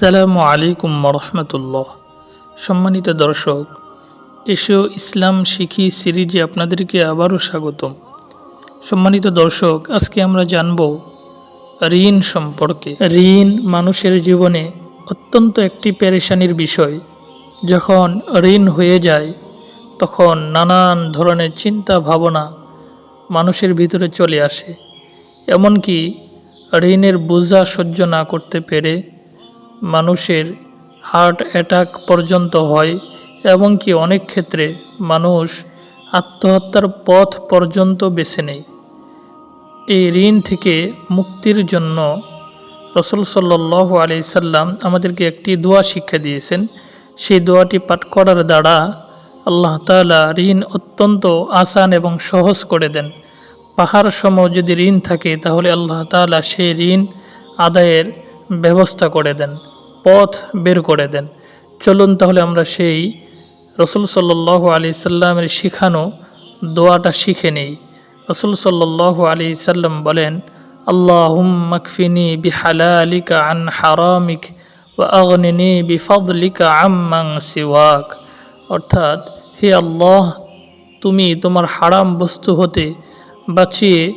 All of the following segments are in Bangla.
আসসালামু আলাইকুম রহমতুল্লাহ। সম্মানিত দর্শক এসেও ইসলাম শিখি সিরিজে আপনাদেরকে আবারও স্বাগতম। সম্মানিত দর্শক, আজকে আমরা জানব ঋণ সম্পর্কে। ঋণ মানুষের জীবনে অত্যন্ত একটি পেরেশানির বিষয়। যখন ঋণ হয়ে যায়, তখন নানান ধরনের চিন্তা ভাবনা মানুষের ভিতরে চলে আসে। এমনকি ঋণের বোঝা সহ্য না করতে পেরে মানুষের হার্ট অ্যাটাক পর্যন্ত হয় এবং কি অনেক ক্ষেত্রে মানুষ আত্মহত্যার পথ পর্যন্ত বেছে নেয়। এই ঋণ থেকে মুক্তির জন্য রসুল সাল্লাহ আলি সাল্লাম আমাদেরকে একটি দোয়া শিক্ষা দিয়েছেন। সেই দোয়াটি পাঠ করার দ্বারা আল্লাহ তাআলা ঋণ অত্যন্ত আসান এবং সহজ করে দেন। পাহাড় সম যদি ঋণ থাকে তাহলে আল্লাহ তাআলা সেই ঋণ আদায়ের ব্যবস্থা করে দেন। পথ বের করে দেন। চলুন তাহলে আমরা সেই রসুল সাল্লাহ আলি সাল্লামের শিখানো দোয়াটা শিখে নেই। রসুল সাল্লাহ আলি সাল্লাম বলেন আল্লাহ মকফিনি বিহালালিকা আন হারামিক ও আগনিনি বিফদলিকা আম্মাং সিওয়াক। অর্থাৎ, হে আল্লাহ, তুমি তোমার হারাম বস্তু হতে বাঁচিয়ে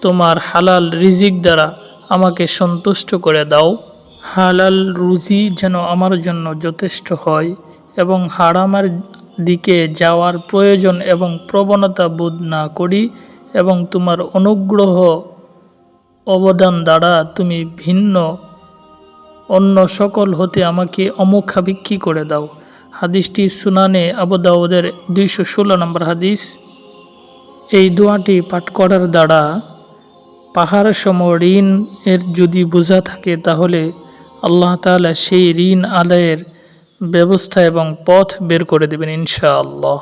তোমার হালাল রিজিক দ্বারা আমাকে সন্তুষ্ট করে দাও। হালাল রুজি যেন আমার জন্য যথেষ্ট হয় এবং হারামের দিকে যাওয়ার প্রয়োজন এবং প্রবণতা বোধ না করি এবং তোমার অনুগ্রহ অবদান দ্বারা তুমি ভিন্ন, অন্য সকল হতে আমাকে অমুখাভিক্ষি করে দাও। হাদিসটি সুনানে আবুদাউদের দুইশো ষোলো নম্বর হাদিস। এই দোয়াটি পাঠ করার দ্বারা পাহাড় সম ঋণ এর যদি বোঝা থাকে তাহলে আল্লাহ তালা সেই ঋণ আদায়ের ব্যবস্থা এবং পথ বের করে দেবেন ইনশাআল্লাহ।